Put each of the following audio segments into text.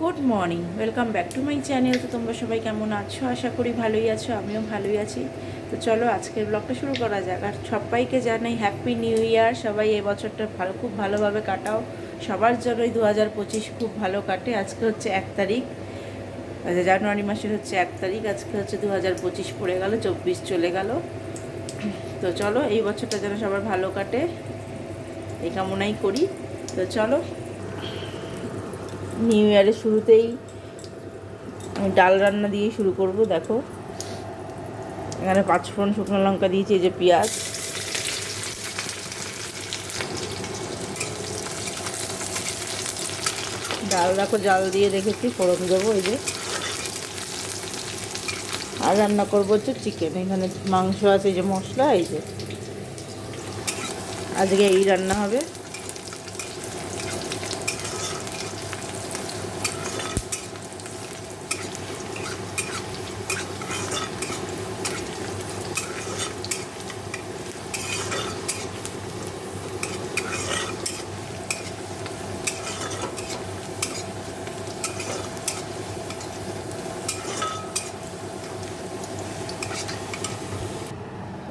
Good morning welcome back to my channel তো তোমরা সবাই কেমন আছো? আশা করি ভালোই আছো, আমিও ভালোই আছি। তো চলো আজকের ব্লগটা শুরু করা যাক। আর সবাইকে জানাই হ্যাপি নিউ ইয়ার সবাই এই বছরটা ভালো, খুব ভালোভাবে কাটাও। সবার জন্যই দু হাজার পঁচিশ খুব ভালো কাটে। আজকে হচ্ছে এক তারিখ। আচ্ছা জানুয়ারি মাসের হচ্ছে এক তারিখ। আজকে হচ্ছে দু হাজার পঁচিশ পড়ে গেল, চব্বিশ চলে গেল। তো চলো এই বছরটা যেন সবার ভালো কাটে। এই কামনাই করি। তো চলো নিউ ইয়ারের শুরুতেই ডাল রান্না দিয়ে শুরু করব, দেখো। এখানে পাঁচফোড়ন, শুকনো লঙ্কা দিয়েছি যে পেঁয়াজ। ডাল দেখো জাল দিয়ে রেখেছি, ফোড়ন দেবো, এই যে। আর রান্না করব হচ্ছে চিকেন এখানে মাংস আছে যে মশলা, এই যে। আজকে এই রান্না হবে।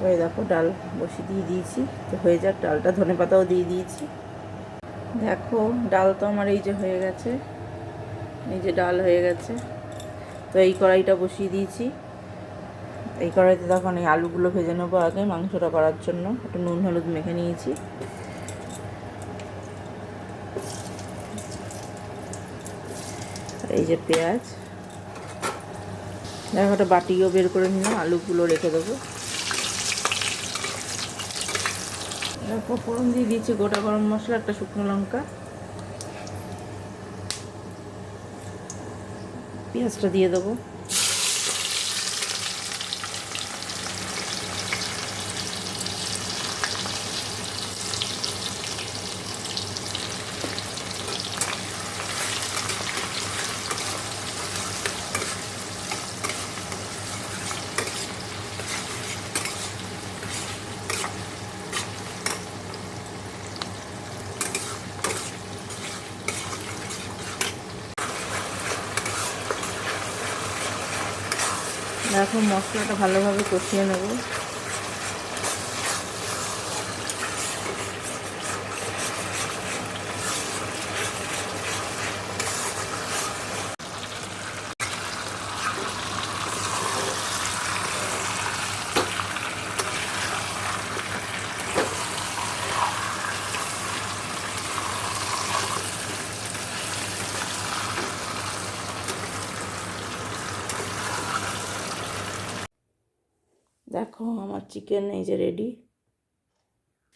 ওই দেখো ডাল বসিয়ে দিয়ে দিয়েছি। তো হয়ে যাক, ডালটা ধনে পাতাও দিয়ে দিয়েছি। দেখো, ডাল তো আমার এই যে হয়ে গেছে। এই যে ডাল হয়ে গেছে। তো এই কড়াইটা বসিয়ে দিয়েছি। এই কড়াইতে তখন এই আলুগুলো ভেজে নেব আগে মাংসটা করার জন্য। একটু নুন, হলুদ মেখে নিয়েছি। এই যে পেঁয়াজ। দেখো একটা বাটিও বের করে নিলাম, আলুগুলো রেখে দেবো। তারপর ফোড়ন দিয়ে দিয়েছি গোটা গরম মশলা একটা শুকনো লঙ্কা। পেঁয়াজটা দিয়ে দেবো। দেখো মশলাটা ভালোভাবে কষিয়ে নেব। দেখো আমার চিকেন এই যে রেডি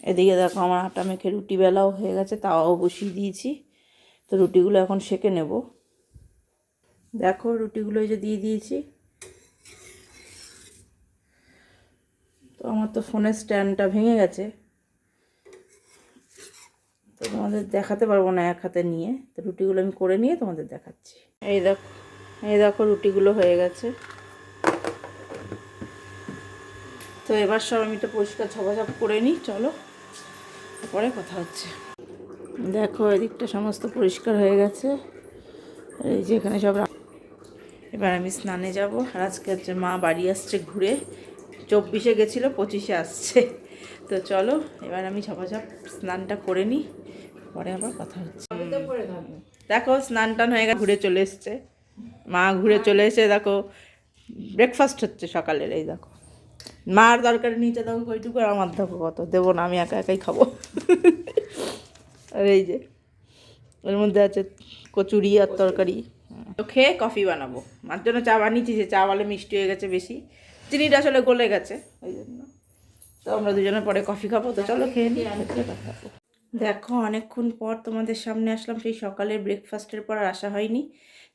এদিকে দেখো আমার আটা মেখে রুটি বেলাও হয়ে গেছে তাও বসিয়ে দিয়েছি। তো রুটিগুলো এখন সেকে নেব। দেখো রুটিগুলো এই যে দিয়ে দিয়েছি। তো আমার তো ফোনের স্ট্যান্ডটা ভেঙে গেছে। তো তোমাদের দেখাতে পারব না এক হাতে নিয়ে। তো রুটিগুলো আমি করে নিয়ে তোমাদের দেখাচ্ছি। এই দেখো এই দেখো রুটিগুলো হয়ে গেছে। তো এবার সব আমি তো পরিষ্কার ঝপাঝপ করে নিই চলো। তারপরে কথা হচ্ছে। দেখো এদিকটা সমস্ত পরিষ্কার হয়ে গেছে। এই যে এখানে সব এবার আমি স্নানে যাব। আর আজকে হচ্ছে মা বাড়ি আসছে ঘুরে। চব্বিশে গেছিল পঁচিশে আসছে। তো চলো এবার আমি ঝপাঝপ স্নানটা করে নিই। পরে আবার কথা হচ্ছে। দেখো স্নান টান হয়ে গেছে ঘুরে চলে এসছে। মা ঘুরে চলে এসে দেখো ব্রেকফাস্ট হচ্ছে সকালের এই দেখো। মার দরকার নিচে দেখো কইটুকু আর আমার দেখো কত? দেবো না আমি একা একাই খাব। আর এই যে এর মধ্যে আছে কচুরি আর তরকারি। তো খেয়ে কফি বানাবো। মার জন্য চা বানিয়েছি যে চা বলে মিষ্টি হয়ে গেছে বেশি। চিনিটা আসলে গলে গেছে ওই জন্য। তো আমরা দুজনে পরে কফি খাব তো চলো খেয়ে নিই দেখো অনেকক্ষণ পর তোমাদের সামনে আসলাম সেই সকালের ব্রেকফাস্টের পর আর আসা হয়নি।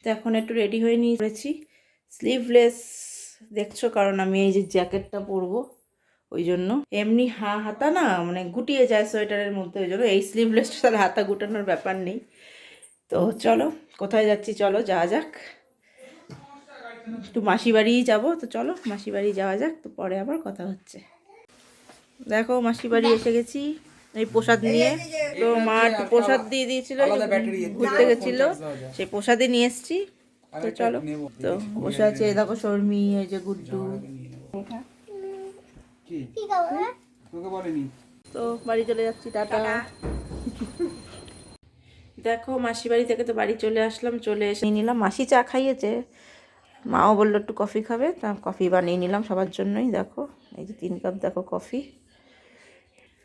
তো এখন একটু রেডি হয়ে নিয়ে করেছি স্লিভলেস দেখছ? কারণ আমি এই যে জ্যাকেটটা পরবো ওই জন্য। এমনি হা হাতা না মানে গুটিয়ে যায় সোয়েটারের মধ্যে ওই জন্য এই স্লিভলেসটা তাহলে হাতা গুটানোর ব্যাপার নেই। তো চলো কোথায় যাচ্ছি চলো যাওয়া যাক। একটু মাসি বাড়িই যাব তো চলো মাসি বাড়ি যাওয়া যাক তো পরে আবার কথা হচ্ছে। দেখো মাসি বাড়ি এসে গেছি এই প্রসাদ নিয়ে। তো মা একটু প্রসাদ দিয়ে দিয়েছিল ঘুরতে গেছিল সেই প্রসাদে নিয়ে এসেছি। তো চলো। তো বসে আছে দেখো শর্মি এই যে গুড্ডু। কি? তো বাড়ি চলে যাচ্ছি টাটা। দেখো মাসি বাড়ি থেকে তো বাড়ি চলে আসলাম চলে এসে নিয়ে নিলাম। মাসি চা খাইয়েছে। মাও বলল একটু কফি খাবে তা কফি বানিয়ে নিলাম সবার জন্যই দেখো। এই যে তিন কাপ দেখো কফি।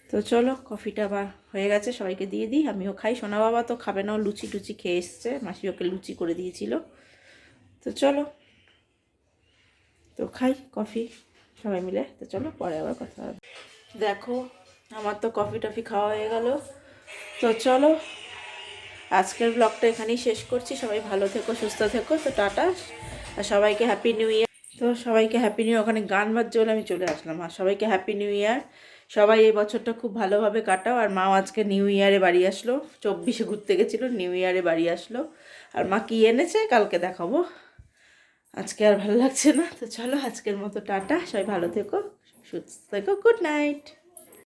তো চলো কফিটা বা হয়ে গেছে সবাইকে দিয়ে দিই আমিও খাই। সোনা বাবা তো খাবে না ও লুচি টুচি খেয়ে এসছে। মাসি ওকে লুচি করে দিয়েছিল। তো চলো। তো খাই কফি সবাই মিলে। তো চলো পরে আবার কথা হবে। দেখো, আমার তো কফি টফি খাওয়া হয়ে গেল। তো চলো, আজকের ব্লগটা এখানেই শেষ করছি। সবাই ভালো থেকো, সুস্থ থেকো। তো টাটা। আর সবাইকে হ্যাপি নিউ ইয়ার তো সবাইকে হ্যাপি নিউ ওখানে গান বাজছে বলে আমি চলে আসলাম। আর সবাইকে হ্যাপি নিউ ইয়ার সবাই এই বছরটা খুব ভালোভাবে কাটাও। আর মাও আজকে নিউ ইয়ারে বাড়ি আসলো। চব্বিশে ঘুরতে গেছিল নিউ ইয়ারে বাড়ি আসলো। আর মা কী এনেছে, কালকে দেখাবো। আজকে আর ভালো লাগছে না। তো চলো আজকের মতো টাটা। সবাই ভালো থেকো, সুস্থ থেকো। Good night.